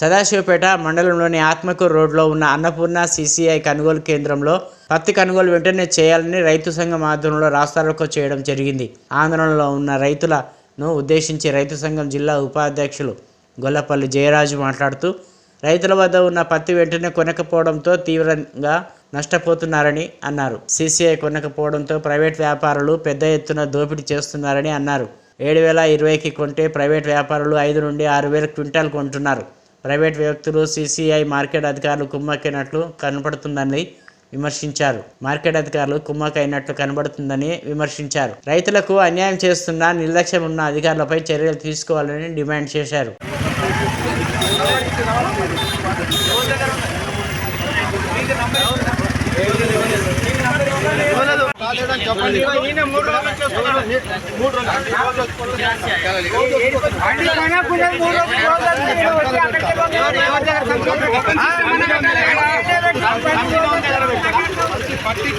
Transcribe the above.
సదాశివపేట మండలంలోని ఆత్మకూరు రోడ్లో ఉన్న అన్నపూర్ణ సిసిఐ కొనుగోలు కేంద్రంలో పత్తి కొనుగోలు వెంటనే చేయాలని రైతు సంఘం ఆధ్వర్యంలో రాస్తారోకో చేయడం జరిగింది. ఆందోళనలో ఉన్న రైతులను ఉద్దేశించి రైతు సంఘం జిల్లా ఉపాధ్యక్షులు గొల్లపల్లి జయరాజు మాట్లాడుతూ రైతుల వద్ద ఉన్న పత్తి వెంటనే కొనకపోవడంతో తీవ్రంగా నష్టపోతున్నారని అన్నారు. సీసీఐ కొనకపోవడంతో ప్రైవేట్ వ్యాపారులు పెద్ద ఎత్తున దోపిడీ చేస్తున్నారని అన్నారు. ఏడు వేల ఇరవైకి కొంటే ప్రైవేట్ వ్యాపారులు ఐదు నుండి ఆరు వేల క్వింటాల్ కొంటున్నారు. ప్రైవేట్ వ్యక్తులు సీసీఐ మార్కెట్ అధికారులు కుమ్మక్కైనట్లు కనపడుతుందని విమర్శించారు. మార్కెట్ అధికారులు కుమ్మకైనట్లు కనబడుతుందని విమర్శించారు. రైతులకు అన్యాయం చేస్తున్న నిర్లక్ష్యం ఉన్న అధికారులపై చర్యలు తీసుకోవాలని డిమాండ్ చేశారు. మూడు పట్టి